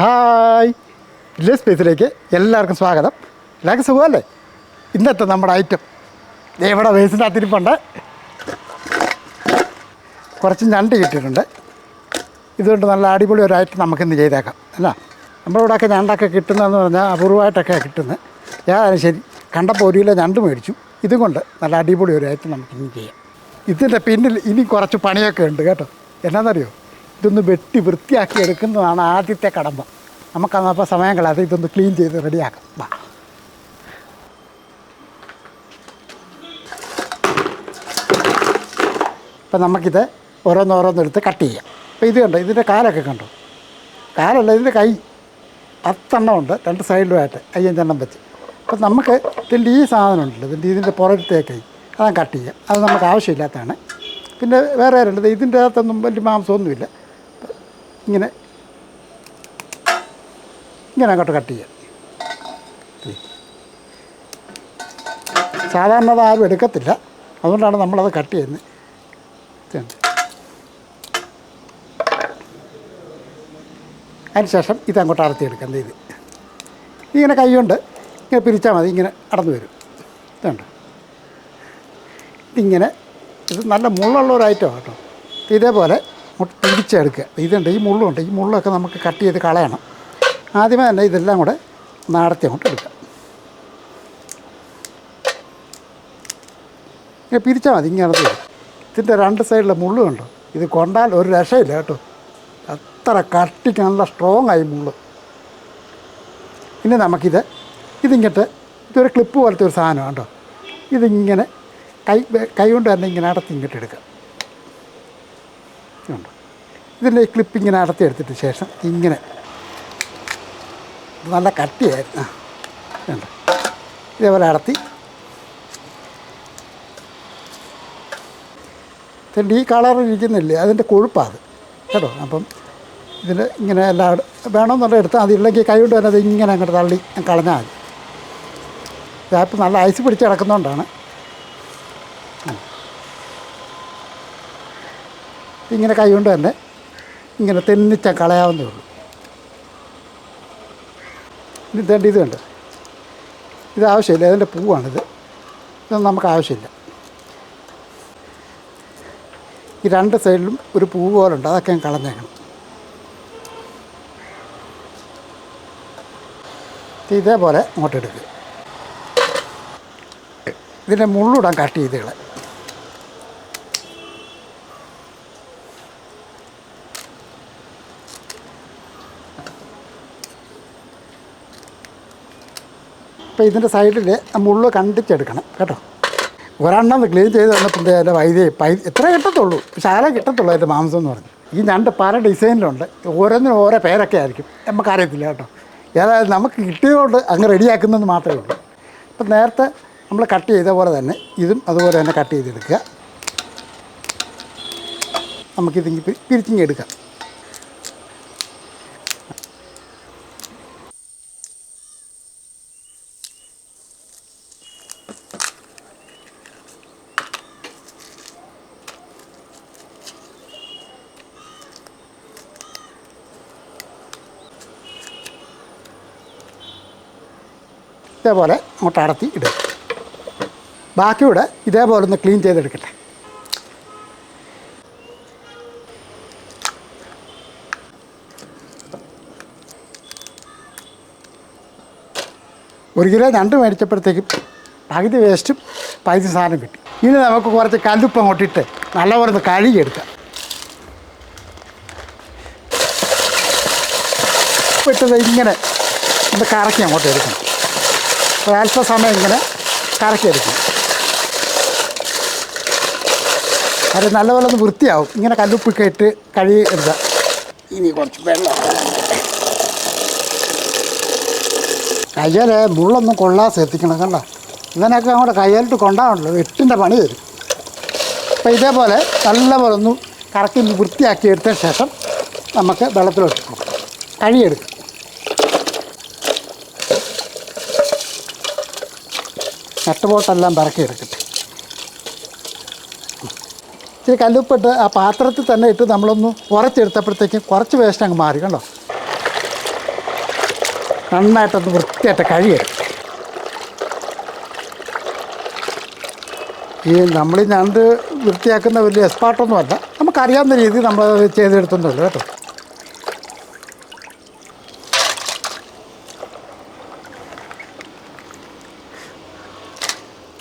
Hi village സ്പേസിലേക്ക് എല്ലാവർക്കും സ്വാഗതം. എല്ലാവർക്കും സുഖമല്ലേ? ഇന്നത്തെ നമ്മുടെ ഐറ്റം ഇവിടെ വേസ്റ്റിന്റെ അത്തിരിപ്പുണ്ട്. കുറച്ച് ഞണ്ട് കിട്ടിയിട്ടുണ്ട്. ഇതുകൊണ്ട് നല്ല അടിപൊളി ഒരു ഐറ്റം നമുക്കിന്ന് ചെയ്തേക്കാം. അല്ല? നമ്മുടെ ഇവിടെയൊക്കെ ഞണ്ടൊക്കെ കിട്ടുന്നതെന്ന് പറഞ്ഞാൽ അപൂർവമായിട്ടൊക്കെ കിട്ടുന്നത്. ഏതായാലും ശരി. കണ്ടപ്പോൾ ഒരു കിലോ ഞണ്ട് മേടിച്ചു. ഇതുകൊണ്ട് നല്ല അടിപൊളി ഒരു ഐറ്റം നമുക്കിന്ന് ചെയ്യാം. ഇതിന്റെ പിന്നിൽ ഇനി കുറച്ച് പണിയൊക്കെ ഉണ്ട് കേട്ടോ. എന്നാന്നറിയോ? ഇതൊന്ന് വെട്ടി വൃത്തിയാക്കി എടുക്കുന്നതാണ് ആദ്യത്തെ കടമ്പ. നമുക്കന്നപ്പോൾ സമയം കളയാതെ ഇതൊന്ന് ക്ലീൻ ചെയ്ത് റെഡിയാക്കാം വാ. അപ്പം നമുക്കിത് ഓരോന്നോരോന്നെടുത്ത് കട്ട് ചെയ്യാം. അപ്പോൾ ഇത് കണ്ടോ? ഇതിന്റെ കാലൊക്കെ കണ്ടോ? കാലല്ല ഇതിന്റെ കൈ. പത്തെണ്ണമുണ്ട് രണ്ട് സൈഡിലുമായിട്ട് അയ്യഞ്ചെണ്ണം വെച്ച്. അപ്പം നമുക്ക് ഇതിന്റെ ഈ സാധനം ഉണ്ടല്ലോ. ഇതിന്റെ ഇതിന്റെ പുറത്തെ കൈ. അതാണ് കട്ട് ചെയ്യാം. അത് നമുക്ക് ആവശ്യമില്ലാത്തതാണ്. പിന്നെ വേറെ ആരുണ്ട്? ഇതിന്റെ അകത്തൊന്നും വലിയ മാംസമൊന്നുമില്ല. ഇങ്ങനെ. ഇങ്ങനെ അങ്ങോട്ട് കട്ട് ചെയ്യാം. സാധാരണ അത് ആരും എടുക്കത്തില്ല. അതുകൊണ്ടാണ് നമ്മളത് കട്ട് ചെയ്യുന്നത്. അതിനുശേഷം ഇത് അങ്ങോട്ട് അടത്തിയെടുക്കാം ഇത്. ഇങ്ങനെ കൈ കൊണ്ട് ഇങ്ങനെ പിരിച്ചാൽ മതി. ഇങ്ങനെ അടന്നു വരും. ഇതുണ്ട്. ഇതിങ്ങനെ ഇത് നല്ല മുള്ളുള്ള ഒരു ഐറ്റമാണ് കേട്ടോ. ഇതേപോലെ പിടിച്ചെടുക്കുക ഇതുണ്ട് ഈ മുള്ളുണ്ട് ഈ മുള്ളൊക്കെ നമുക്ക് കട്ട് ചെയ്ത് കളയണം. ആദ്യമേ തന്നെ ഇതെല്ലാം കൂടെ നടത്തി അങ്ങോട്ട് എടുക്കാം. ഇങ്ങനെ പിരിച്ചാൽ മതി ഇങ്ങനെ ഇതിന്റെ രണ്ട് സൈഡിലെ മുള്ളുണ്ട് ഇത് കൊണ്ടാൽ ഒരു രക്ഷയില്ല കേട്ടോ. അത്ര കട്ടിക്ക് നല്ല സ്ട്രോങ് ആയി മുള്ളു. ഇനി നമുക്കിത് ഇതിങ്ങോട്ട് ഇതൊരു ക്ലിപ്പ് പോലത്തെ ഒരു സാധനം കേട്ടോ ഇതിങ്ങനെ കൈ കൈ കൊണ്ട് തന്നെ ഇങ്ങനെ അടത്തി ഇങ്ങോട്ട് എടുക്കാം. ഇതുണ്ട് ഇതിന്റെ ക്ലിപ്പ് ഇങ്ങനെ അടത്തി എടുത്തിട്ട് ശേഷം ഇങ്ങനെ. നല്ല കട്ടിയായിരുന്നു. ഉണ്ട് ഇതേപോലെ അടത്തി. ഇതിന്റെ ഈ കളർ ഇരിക്കുന്നില്ലേ? അതിന്റെ കൊഴുപ്പാണ് അത്. കേട്ടോ? അപ്പം ഇതിൽ ഇങ്ങനെ എല്ലാം വേണമെന്നുള്ള എടുത്താൽ മതി. ഇല്ലെങ്കിൽ കൈ കൊണ്ട് തന്നെ അത് ഇങ്ങനെ അങ്ങോട്ട് തള്ളി കളഞ്ഞാൽ മതി. ഇതായപ്പോൾ നല്ല ഐസ് പിടിച്ച് കിടക്കുന്നതുകൊണ്ടാണ് ഇങ്ങനെ കൈകൊണ്ട് തന്നെ ഇങ്ങനെ തെന്നിച്ച കളയാവുന്നേ ഉള്ളൂ. ഇനി ഇതേണ്ട ഇത് കണ്ട്? ഇത് ആവശ്യമില്ല അതിന്റെ പൂവാണിത്. ഇതൊന്നും നമുക്ക് ആവശ്യമില്ല. ഈ രണ്ട് സൈഡിലും ഒരു പൂ പോലുണ്ട് അതൊക്കെ ഞാൻ കളഞ്ഞേക്കണം. ഇതേപോലെ അങ്ങോട്ട് എടുക്കുക ഇതിന്റെ മുള്ളിടാൻ കട്ട് ചെയ്ത് കള അപ്പോൾ ഇതിന്റെ സൈഡിൽ മുള്ള് കണ്ടിച്ചെടുക്കണം കേട്ടോ. ഒരെണ്ണം ക്ലീൻ ചെയ്ത് തന്നപ്പോൾ എന്റെ വൈദ്യ. പൈ എത്ര കിട്ടത്തുള്ളൂ. ശാല കിട്ടത്തുള്ളൂ അതിന്റെ മാംസം എന്ന് പറഞ്ഞു. ഈ ഞണ്ട് പല ഡിസൈനിലുണ്ട്. ഓരോന്നിനും ഓരോ പേരൊക്കെ ആയിരിക്കും. നമുക്കറിയത്തില്ല കേട്ടോ. ഏതായാലും നമുക്ക് കിട്ടിയതുകൊണ്ട് അങ്ങ് റെഡിയാക്കുന്നത് മാത്രമേ ഉള്ളൂ. അപ്പം നേരത്തെ നമ്മൾ കട്ട് ചെയ്ത പോലെ തന്നെ ഇതും അതുപോലെ തന്നെ കട്ട് ചെയ്തെടുക്കുക. നമുക്കിതിങ്ങി പിരിച്ചിങ്ങി ഇതേപോലെ അങ്ങോട്ട് അടത്തി ഇടുക. ബാക്കിയൂടെ ഇതേപോലെ ഒന്ന് ക്ലീൻ ചെയ്തെടുക്കട്ടെ. ഒരു കിലോ ഞണ്ട് മേടിച്ചപ്പോഴത്തേക്കും പകുതി വേസ്റ്റും പകുതി സാധനം കിട്ടി. ഇനി നമുക്ക് കുറച്ച് കല്ലുപ്പ് അങ്ങോട്ട് ഇട്ട് നല്ലപോലെ ഒന്ന് കഴുകിയെടുക്കാം. ഇട്ടത് ഇങ്ങനെ ഒന്ന് കറക്കി അങ്ങോട്ട് എടുക്കണം. അല്പസമയം ഇങ്ങനെ കറക്കിയെടുക്കും. അത് നല്ലപോലെ ഒന്ന് വൃത്തിയാവും. ഇങ്ങനെ കല്ലുപ്പൊക്കെ ഇട്ട് കഴുകി എടുക്കുക ഇനി കുറച്ച് വെള്ളം. കയ്യിൽ മുള്ളൊന്നും കൊള്ളാതെ ശ്രദ്ധിക്കണം കണ്ടോ? ഇവനൊക്കെ അങ്ങോട്ട് കയ്യിലിട്ട് കൊണ്ടാണല്ലോ എട്ടിന്റെ പണി തരും അപ്പോൾ ഇതേപോലെ നല്ലപോലെ ഒന്ന് കറക്കി വൃത്തിയാക്കി എടുത്തതിന് ശേഷം നമുക്ക് വെള്ളത്തിലൊട്ടിക്കും. കഴുകിയെടുക്കും. നട്ടുപോട്ടെല്ലാം പറക്കി എടുക്കട്ടെ. ഇച്ചിരി കല്ലുപ്പിട്ട് ആ പാത്രത്തിൽ തന്നെ ഇട്ട് നമ്മളൊന്ന് ഉറച്ചെടുത്തപ്പോഴത്തേക്കും കുറച്ച് വേസ്റ്റ് അങ്ങ് മാറി കണ്ടോ? നന്നായിട്ടൊന്ന് വൃത്തിയായിട്ട് കഴിയരുത് ഈ നമ്മൾ ഞണ്ട് വൃത്തിയാക്കുന്ന വലിയ എക്സ്പാർട്ടൊന്നുമല്ല. നമുക്കറിയാവുന്ന രീതിയിൽ നമ്മൾ ചെയ്തെടുത്തുന്നുള്ളൂ കേട്ടോ?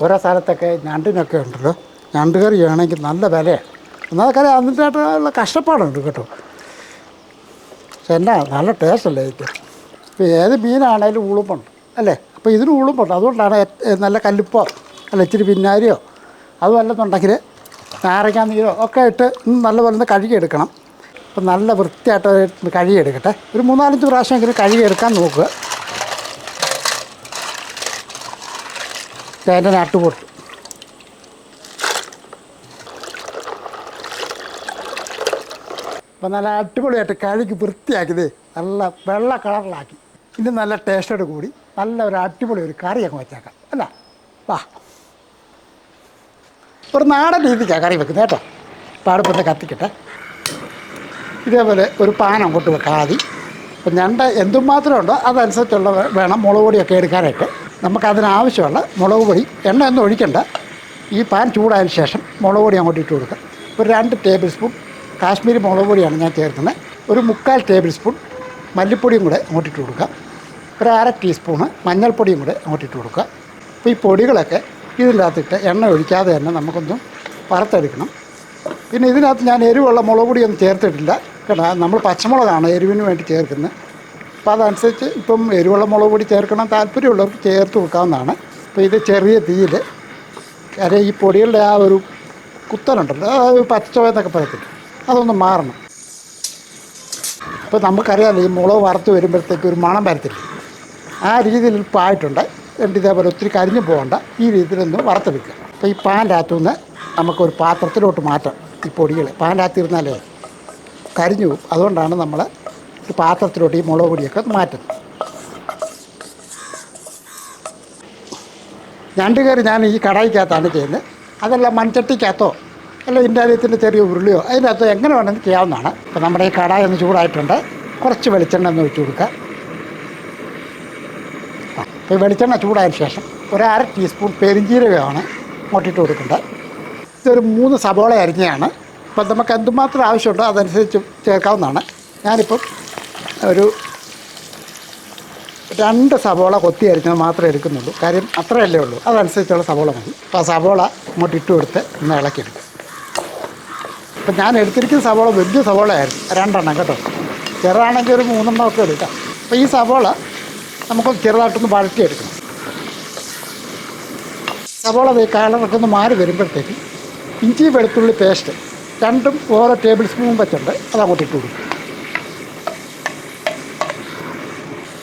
ഓരോ സ്ഥലത്തൊക്കെ ഞണ്ടിനൊക്കെ ഉണ്ടല്ലോ. ഞണ്ട് കറി ആണെങ്കിൽ നല്ല വിലയാണ്. എന്നാൽ അതിന്റെ ഉള്ള കഷ്ടപ്പാടുണ്ട് കേട്ടോ. പക്ഷെ എന്നാ നല്ല ടേസ്റ്റല്ലേ ഇത്. ഇപ്പോൾ ഏത് മീനാണേലും ഉളുമ്പുണ്ട് അല്ലേ? അപ്പോൾ ഇതിന് ഉളുമ്പുണ്ട് അതുകൊണ്ടാണ് നല്ല കല്ലുപ്പോ അല്ല ഇച്ചിരി പിന്നാരിയോ അതുമല്ലെന്നുണ്ടെങ്കിൽ നാരങ്ങ നീരോ ഒക്കെ ഇട്ട് നല്ലപോലെ ഒന്ന് കഴുകിയെടുക്കണം. അപ്പം നല്ല വൃത്തിയായിട്ട് കഴുകിയെടുക്കട്ടെ. ഒരു മൂന്നാലഞ്ച് പ്രാവശ്യമെങ്കിലും കഴുകിയെടുക്കാൻ നോക്കുക. അതിന്റെ നാട്ടുപൊട്ട് അപ്പം നല്ല അടിപൊളിയായിട്ട് കഴുകി വൃത്തിയാക്കിയത് നല്ല വെള്ള കളറിലാക്കി. ഇനി നല്ല ടേസ്റ്റോട് കൂടി നല്ല ഒരു അടിപൊളി ഒരു കറിയൊക്കെ വെച്ചേക്കാം. അല്ല? വാ. ഒരു നാടൻ രീതിക്കാണ് കറി വെക്കുന്നത് കേട്ടോ. പാടുപ്പത്തെ കത്തിക്കട്ടെ. ഇതേപോലെ ഒരു പാൻ അങ്ങോട്ട് വെക്കാം ആദ്യം. അപ്പം ഞണ്ട് എന്തുമാത്രം ഉണ്ടോ അതനുസരിച്ചുള്ള വേണം മുളക് പൊടിയൊക്കെ എടുക്കാനായിട്ട്. നമുക്കതിനാവശ്യമുള്ള മുളക് പൊടി എണ്ണ ഒന്നും ഒഴിക്കണ്ട. ഈ പാൻ ചൂടായതിനു ശേഷം മുളക് പൊടി അങ്ങോട്ട് ഇട്ട് കൊടുക്കുക. ഒരു രണ്ട് ടേബിൾ സ്പൂൺ കാശ്മീരി മുളക് പൊടിയാണ് ഞാൻ ചേർക്കുന്നത്. ഒരു മുക്കാൽ ടേബിൾ സ്പൂൺ മല്ലിപ്പൊടിയും കൂടെ അങ്ങോട്ട് ഇട്ട് കൊടുക്കുക. ഒരു അര ടീസ്പൂണ് മഞ്ഞൾപ്പൊടിയും കൂടെ അങ്ങോട്ട് ഇട്ട് കൊടുക്കുക. അപ്പോൾ ഈ പൊടികളൊക്കെ ഇതിന്റെ അകത്തിട്ട് എണ്ണ ഒഴിക്കാതെ തന്നെ നമുക്കൊന്നും വറുത്തെടുക്കണം. പിന്നെ ഇതിനകത്ത് ഞാൻ എരിവുള്ള മുളക് പൊടിയൊന്നും ചേർത്തിട്ടില്ല. കേട്ടോ നമ്മൾ പച്ചമുളകാണ് എരിവിന് വേണ്ടി ചേർക്കുന്നത്. അപ്പോൾ അതനുസരിച്ച് ഇപ്പം എരിവുള്ള മുളക് പൊടി ചേർക്കണം താല്പര്യമുള്ളവർക്ക് ചേർത്ത് കൊടുക്കാവുന്നതാണ്. അപ്പോൾ ഇത് ചെറിയ തീയിൽ കാര്യം ഈ പൊടികളുടെ ആ ഒരു കുത്തലുണ്ടല്ലോ ആ ഒരു പറയത്തില്ല അതൊന്ന് മാറണം. അപ്പോൾ നമുക്കറിയാമല്ലോ ഈ മുളക് വറുത്ത് വരുമ്പോഴത്തേക്ക് ഒരു മണം വരത്തില്ല? ആ രീതിയിൽ ഇപ്പായിട്ടുണ്ട് എന്നിട്ട് ഇതേപോലെ ഒത്തിരി കരിഞ്ഞു പോകണ്ട. ഈ രീതിയിലൊന്ന് വറുത്തെടുക്കുക അപ്പോൾ ഈ പാന്റെ അകത്തുനിന്ന് നമുക്കൊരു പാത്രത്തിലോട്ട് മാറ്റാം ഈ പൊടികൾ പാന്റെ അകത്തിരുന്നാലേ കരിഞ്ഞു പോകും. അതുകൊണ്ടാണ് നമ്മൾ ഒരു പാത്രത്തിലോട്ട് ഈ മുളക് പൊടിയൊക്കെ മാറ്റും ഞണ്ട് കയറി ഞാൻ ഈ കടായിക്കകത്താണ് ചെയ്യുന്നത്. അതല്ല മൺചട്ടിക്കകത്തോ അല്ല ഇൻഡാലിയത്തിന്റെ ചെറിയ ഉരുളിയോ അതിനകത്തോ എങ്ങനെ വേണമെങ്കിൽ ചെയ്യാവുന്നതാണ്. അപ്പോൾ നമ്മുടെ ഈ കടായി ഒന്ന് ചൂടായിട്ടുണ്ട്. കുറച്ച് വെളിച്ചെണ്ണ ഒന്ന് ഒഴിച്ച് കൊടുക്കുക. അപ്പോൾ ഈ വെളിച്ചെണ്ണ ചൂടായതിനു ശേഷം ഒരു അര ടീസ്പൂൺ പെരിഞ്ജീരകമാണ് മുട്ടിട്ട് കൊടുക്കേണ്ടത്. ഇതൊരു മൂന്ന് സബോള അരിഞ്ഞതാണ് അപ്പം നമുക്ക് എന്തുമാത്രം ആവശ്യമുണ്ടോ അതനുസരിച്ച് ചേർക്കാവുന്നതാണ്. ഞാനിപ്പം ഒരു രണ്ട് സവോള കൊത്തി അരിഞ്ഞത് മാത്രമേ എടുക്കുന്നുള്ളൂ. കാര്യം അത്രയല്ലേ ഉള്ളൂ. അതനുസരിച്ചുള്ള സവോള മതി. അപ്പോൾ ആ സവോള അങ്ങോട്ട് ഇട്ട് കൊടുത്ത് ഒന്ന് ഇളക്കിയെടുക്കും അപ്പം ഞാൻ എടുത്തിരിക്കുന്ന സവോള വലിയ സവോളയായിരുന്നു. രണ്ടെണ്ണം കേട്ടോ. ചെറുതാണെങ്കിൽ ഒരു മൂന്നെണ്ണം ഒക്കെ എടുക്കാം. അപ്പോൾ ഈ സവോള നമുക്ക് ചെറുതായിട്ടൊന്ന് വഴറ്റിയെടുക്കണം. സവോള കളറൊക്കെ ഒന്ന് മാറി വരുമ്പോഴത്തേക്ക് ഇഞ്ചി വെളുത്തുള്ളി പേസ്റ്റ് രണ്ടും ഓരോ ടേബിൾ സ്പൂൺ വെച്ചുണ്ട് അതങ്ങോട്ട് ഇട്ട് കൊടുക്കും.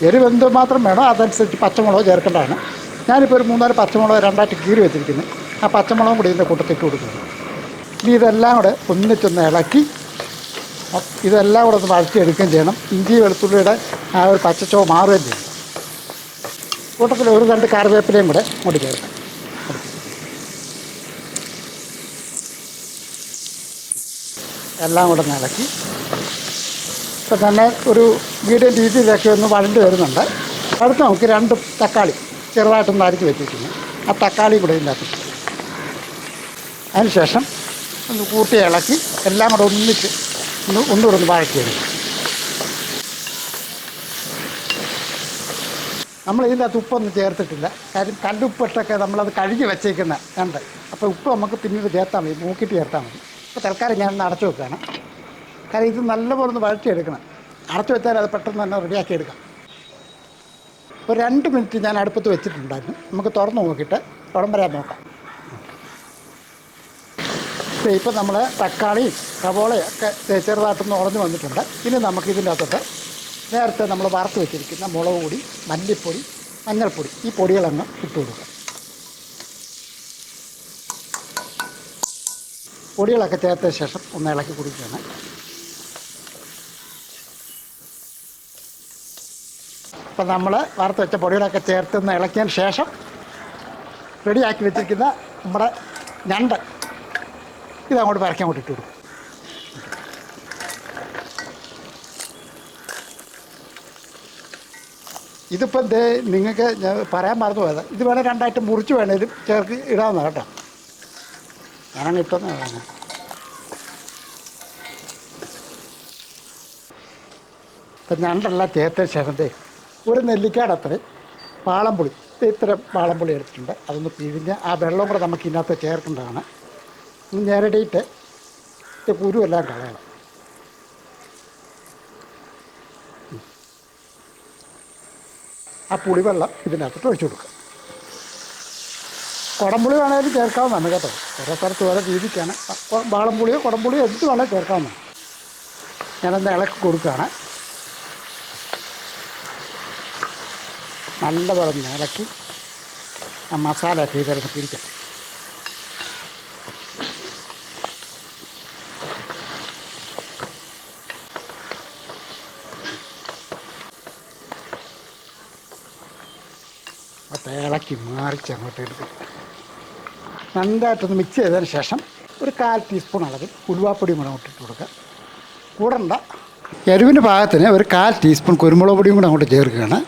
എരിവ് എന്ത് മാത്രം വേണോ അതനുസരിച്ച് പച്ചമുളക് ചേർക്കേണ്ടതാണ്. ഞാനിപ്പോൾ ഒരു മൂന്നാൽ പച്ചമുളക് രണ്ടായിട്ട് കീറി വെച്ചിരിക്കുന്നത് ആ പച്ചമുളകും കൂടി ഇതിന്റെ കൂട്ടത്തിട്ട് കൊടുക്കുന്നു. ഇനി ഇതെല്ലാം കൂടെ ഒന്നിച്ചൊന്ന് ഇളക്കി ഇതെല്ലാം കൂടെ ഒന്ന് വഴറ്റിയെടുക്കുകയും ചെയ്യണം. ഇഞ്ചി വെളുത്തുള്ളിയുടെ ആ ഒരു പച്ചച്ചോ മാറുകയും ചെയ്യണം കൂട്ടത്തിൽ ഒരു രണ്ട് കറിവേപ്പിലയും കൂടെ അങ്ങോട്ട് ചേർക്കാം. എല്ലാം കൂടെ ഇളക്കി ഇപ്പം തന്നെ ഒരു മീഡിയം രീതിയിലൊക്കെ ഒന്ന് വഴണ്ട് വരുന്നുണ്ട്. അടുത്ത് നമുക്ക് രണ്ട് തക്കാളി ചെറുതായിട്ടൊന്ന് അരിച്ച് വെച്ചിരിക്കുന്നു. ആ തക്കാളി കൂടെ ഇതിനകത്ത്. അതിനുശേഷം ഒന്ന് കൂട്ടി ഇളക്കി എല്ലാം കൂടെ ഒന്നിച്ച് ഒന്ന് ഒന്നുകൂടെ ഒന്ന് വഴറ്റിയെടുക്കും. നമ്മൾ ഇതിന്റെ അകത്ത് ഉപ്പൊന്നും ചേർത്തിട്ടില്ല. കാര്യം കല്ലുപ്പിട്ടൊക്കെ നമ്മളത് കഴുകി വെച്ചേക്കുന്ന ഉണ്ട് അപ്പോൾ ഉപ്പ് നമുക്ക് പിന്നീട് ചേർത്താൽ മതി. മൂക്കിട്ട് ചേർത്താൽ മതി. അപ്പോൾ തൽക്കാലം ഞാനൊന്ന് അടച്ചു വെക്കുകയാണ്. കാരണം ഇത് നല്ലപോലെ ഒന്ന് വഴറ്റിയെടുക്കണം. അടച്ചു വെച്ചാൽ അത് പെട്ടെന്ന് തന്നെ റെഡിയാക്കി എടുക്കാം ഒരു രണ്ട് മിനിറ്റ് ഞാൻ അടുപ്പത്ത് വെച്ചിട്ടുണ്ടായിരുന്നു. നമുക്ക് തുറന്ന് നോക്കിയിട്ട് പടം വരാൻ നോക്കാം. ഇപ്പം നമ്മൾ തക്കാളിയും സവോളയും ഒക്കെ ചെറുതായിട്ടൊന്ന് ഉറഞ്ഞു വന്നിട്ടുണ്ട്. ഇനി നമുക്ക് ഇതിന്റെ അകത്തോട്ട് നേരത്തെ നമ്മൾ വറുത്ത് വെച്ചിരിക്കുന്ന മുളക് പൊടി മല്ലിപ്പൊടി മഞ്ഞൾപ്പൊടി ഈ പൊടികളങ്ങ് ഇട്ട് കൊടുക്കുക പൊടികളൊക്കെ ചേർത്ത ശേഷം ഒന്ന് ഇളക്കി കുടിക്കുകയാണ്. അപ്പം നമ്മൾ വറുത്ത് വെച്ച പൊടികളൊക്കെ ചേർത്ത് ഒന്ന് ഇളക്കിയതിന് ശേഷം റെഡിയാക്കി വെച്ചിരിക്കുന്ന നമ്മുടെ ഞണ്ട്. ഇതങ്ങോട്ട് പരക്കാൻ അങ്ങോട്ട് കൊടുക്കും. ഇതിപ്പോൾ ദേ നിങ്ങൾക്ക് ഞാൻ പറയാൻ മറന്നു പോയത്. ഇത് വേണേൽ രണ്ടായിട്ട് മുറിച്ച് വേണേലും ചേർക്ക് ഇടാവുന്ന കേട്ടോ. ഞാനങ്ങ് ഇട്ടെന്ന് അങ്ങനെ ഇപ്പം ഞണ്ടെല്ലാം ചേർത്ത ശേഷം ഒരു നെല്ലിക്കാട് അത്രയും പാളംപുളി ഇത്തരം പാളംപുളി എടുത്തിട്ടുണ്ട്. അതൊന്ന് പിഴിഞ്ഞ് ആ വെള്ളം കൂടെ നമുക്ക് ഇതിനകത്ത് ചേർക്കേണ്ടതാണ്. ഞെരടിയിട്ട് ഇത് കുരുവെല്ലാം കളയണം. ആ പുളിവെള്ളം ഇതിനകത്തോട്ട് ഒഴിച്ചു കൊടുക്കുക. കുടംപുളി വേണമെങ്കിലും ചേർക്കാവുന്നതാണ് കേട്ടോ. ഓരോ സ്ഥലത്ത് ഓരോ രീതിക്കാണ്. വാളംപുളിയോ കുടംപുളിയോ എന്ത് വേണമെങ്കിൽ ചേർക്കാവുന്നതാണ്. ഞാനൊന്ന് ഇളക്കി കൊടുക്കുകയാണ്. നല്ലപോലെ വെള്ളം ഇളക്കി ആ മസാല ഇതിലൊക്കെ പിടിക്കാം. ഇളക്കി മാറിച്ച് അങ്ങോട്ട് എടുക്കും നന്നായിട്ടൊന്ന് മിക്സ് ചെയ്തതിന് ശേഷം ഒരു കാൽ ടീസ്പൂൺ അളവിൽ ഉലുവാപ്പൊടി കൂടെ അങ്ങോട്ട് ഇട്ട് കൊടുക്കുക കൂടണ്ട. എരിവിന്റെ പാകത്തിന് ഒരു കാൽ ടീസ്പൂൺ കുരുമുളക് പൊടിയും കൂടെ അങ്ങോട്ട് ചേർക്കുകയാണ്.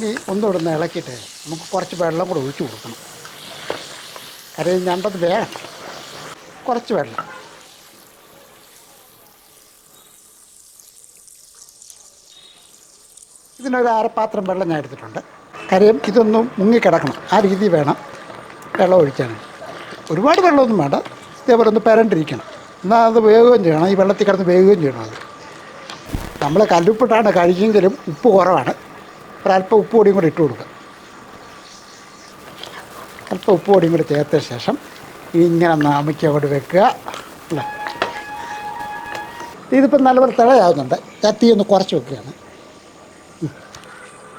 ഇനി ഒന്നിവിടുന്ന് ഒന്ന് ഇളക്കിയിട്ട് നമുക്ക് കുറച്ച് വെള്ളം കൂടെ ഒഴിച്ചു കൊടുക്കണം. കാര്യം ഞണ്ടത് വേണം. കുറച്ച് വെള്ളം. ഇതിനൊരു അരപ്പാത്രം വെള്ളം ഞാൻ എടുത്തിട്ടുണ്ട്. കാര്യം ഇതൊന്നും മുങ്ങിക്കിടക്കണം. ആ രീതി വേണം വെള്ളം ഒഴിക്കാൻ. ഒരുപാട് വെള്ളമൊന്നും വേണ്ട. ഇതേപോലെ ഒന്ന് പരണ്ടിരിക്കണം. എന്നാൽ അത് വേവുകയും ചെയ്യണം. ഈ വെള്ളത്തിൽ കിടന്ന് വേവുകയും ചെയ്യണം അത്. നമ്മൾ കല്ലുപ്പിട്ടാണ് കഴിക്കുമെങ്കിലും ഉപ്പ് കുറവാണ്. ഒരല്പം ഉപ്പ് പൊടിയും കൂടി ഇട്ട് കൊടുക്കുക. അല്പം ഉപ്പ് പൊടിയും കൂടി ചേർത്ത ശേഷം ഇങ്ങനെ നാമിക്ക് അവിടെ വെക്കുക. അല്ലേ? ഇതിപ്പോൾ നല്ലപോലെ തിളയാവുന്നുണ്ട്. ഞാൻ തീ ഒന്ന് കുറച്ച് വെക്കുകയാണ്.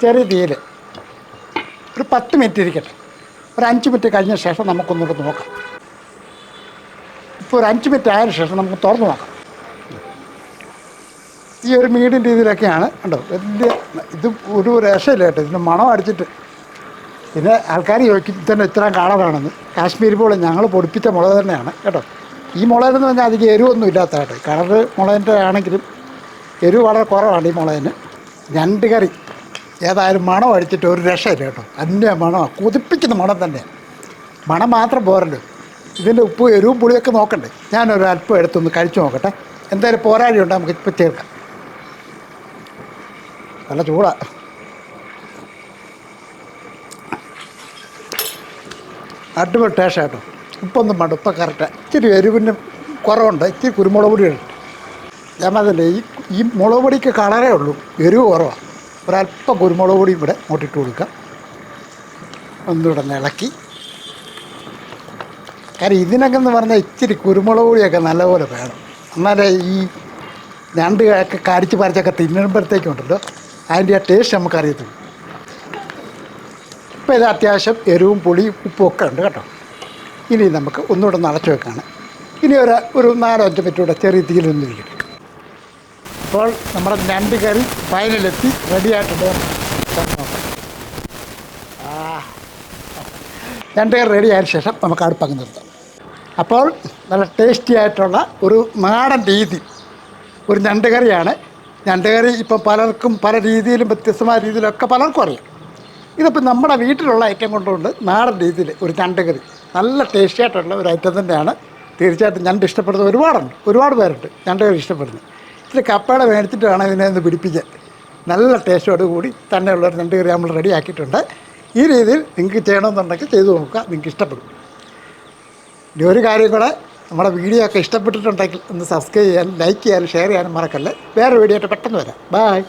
ചെറിയ തീയിൽ ഒരു പത്ത് മിനിറ്റ് ഇരിക്കട്ടെ. ഒരു അഞ്ച് മിനിറ്റ് കഴിഞ്ഞ ശേഷം നമുക്കൊന്നുകൂടെ നോക്കാം. ഇപ്പോൾ ഒരു അഞ്ച് മിനിറ്റ് ആയതിനു ശേഷം നമുക്ക് തുറന്ന് നോക്കാം. ഈ ഒരു മീഡിയം രീതിയിലൊക്കെയാണ് കണ്ടോ? വലിയ ഇത് ഒരു രക്ഷയില്ല കേട്ടോ. ഇതിന്റെ മണം അടിച്ചിട്ട്. പിന്നെ ആൾക്കാർ ചോദിക്കും തന്നെ ഇത്രയും കളറാണെന്ന് കാശ്മീരി പോലെ ഞങ്ങൾ പൊടിപ്പിച്ച മുളക് തന്നെയാണ് കേട്ടോ. ഈ മുളകെന്ന് പറഞ്ഞാൽ അധികം എരിവൊന്നും ഇല്ലാത്ത കേട്ടോ. കളറ് മുളകിന്റെ ആണെങ്കിലും എരിവ് വളരെ കുറവാണ് ഈ മുളകിന്. രണ്ട് കറി. ഏതായാലും മണം അടിച്ചിട്ട് ഒരു രക്ഷയില്ല കേട്ടോ. അന്യ മണമാണ് കൊതിപ്പിക്കുന്ന മണം തന്നെയാണ് മണം മാത്രം പോരല്ലോ. ഇതിന്റെ ഉപ്പ് എരിവും പുളിയൊക്കെ നോക്കണ്ടേ? ഞാനൊരു അല്പം എടുത്തൊന്ന് കഴിച്ചു നോക്കട്ടെ. എന്തായാലും പോരാടി ഉണ്ട് നമുക്ക് ഇപ്പം ചേർക്കാം നല്ല ചൂടാ. അടിപൊളി ടേസ്റ്റ് കേട്ടോ. ഉപ്പൊന്നും വേണ്ട ഇപ്പം കറക്റ്റ് ഇച്ചിരി എരിവിന് കുറവുണ്ട് ഇച്ചിരി കുരുമുളക് പൊടി ഉണ്ട്. ഞാൻ പറഞ്ഞില്ലേ ഈ ഈ മുളക് പൊടിക്ക് കളറേ ഉള്ളൂ എരിവ് കുറവാണ് ഒരല്പം കുരുമുളക് പൊടി ഇവിടെ അങ്ങോട്ടിട്ട് കൊടുക്കാം. ഒന്നുകൂടെ ഇളക്കി കാര്യം ഇതിനൊക്കെ എന്ന് പറഞ്ഞാൽ ഇച്ചിരി കുരുമുളക് പൊടിയൊക്കെ നല്ലപോലെ വേണം. എന്നാലേ ഈ രണ്ട് കിഴക്ക് കടിച്ച് പറിച്ചൊക്കെ തിന്നുമ്പോഴത്തേക്കുണ്ടല്ലോ അതിന്റെ ആ ടേസ്റ്റ് നമുക്കറിയത്തുള്ളൂ ഇപ്പോൾ ഇത് അത്യാവശ്യം എരിവും പുളിയും ഉപ്പും ഒക്കെ ഉണ്ട് കേട്ടോ. ഇനി നമുക്ക് ഒന്നുകൂടെ ഒന്ന് അടച്ചു വെക്കാണ്. ഇനി ഒരു ഒരു നാലോ അഞ്ചോ മിനിറ്റ് കൂടെ ചെറിയ തീയിലൊന്നിരിക്കട്ടെ അപ്പോൾ നമ്മുടെ ഞണ്ട് കറി ഫൈനലെത്തി റെഡി ആയിട്ടുണ്ട് ആ. ഞണ്ട് കറി റെഡി ആയതിനു ശേഷം നമുക്ക് അടുപ്പങ്ങ് നിർത്താം. അപ്പോൾ നല്ല ടേസ്റ്റി ആയിട്ടുള്ള ഒരു നാടൻ രീതി. ഒരു ഞണ്ട് കറിയാണ് ഞണ്ട് കറി ഇപ്പം പലർക്കും പല രീതിയിലും വ്യത്യസ്തമായ രീതിയിലൊക്കെ പലർക്കും അറിയാം. ഇതിപ്പോൾ നമ്മുടെ വീട്ടിലുള്ള ഐറ്റം കൊണ്ടുകൊണ്ട് നാടൻ രീതിയിൽ ഒരു ഞണ്ട് കറി നല്ല ടേസ്റ്റി ആയിട്ടുള്ള ഒരു ഐറ്റം തന്നെയാണ്. തീർച്ചയായിട്ടും ഞണ്ട് ഇഷ്ടപ്പെടുന്ന ഒരുപാടുണ്ട്. ഒരുപാട് പേരുണ്ട് ഞണ്ട് കറി ഇഷ്ടപ്പെടുന്നത്. ഇത്തിരി കപ്പയുടെ മേടിച്ചിട്ട് വേണം ഇതിനെ ഒന്ന് പിടിപ്പിക്കാൻ. നല്ല ടേസ്റ്റോട് കൂടി തന്നെയുള്ള ഒരു ഞണ്ട് കറി നമ്മൾ റെഡി ആക്കിയിട്ടുണ്ട്. ഈ രീതിയിൽ നിങ്ങൾക്ക് ചെയ്യണമെന്നുണ്ടെങ്കിൽ ചെയ്തു നോക്കുക. നിങ്ങൾക്ക് ഇഷ്ടപ്പെടും. ഇനി ഒരു കാര്യം കൂടെ നമ്മുടെ വീഡിയോ ഒക്കെ ഇഷ്ടപ്പെട്ടിട്ടുണ്ടെങ്കിൽ ഒന്ന് സബ്സ്ക്രൈബ് ചെയ്യാനും ലൈക്ക് ചെയ്യാനും ഷെയർ ചെയ്യാനും മറക്കല്ലേ. വേറെ വീഡിയോ ആയിട്ട് പെട്ടെന്ന് വരാം. ബായ്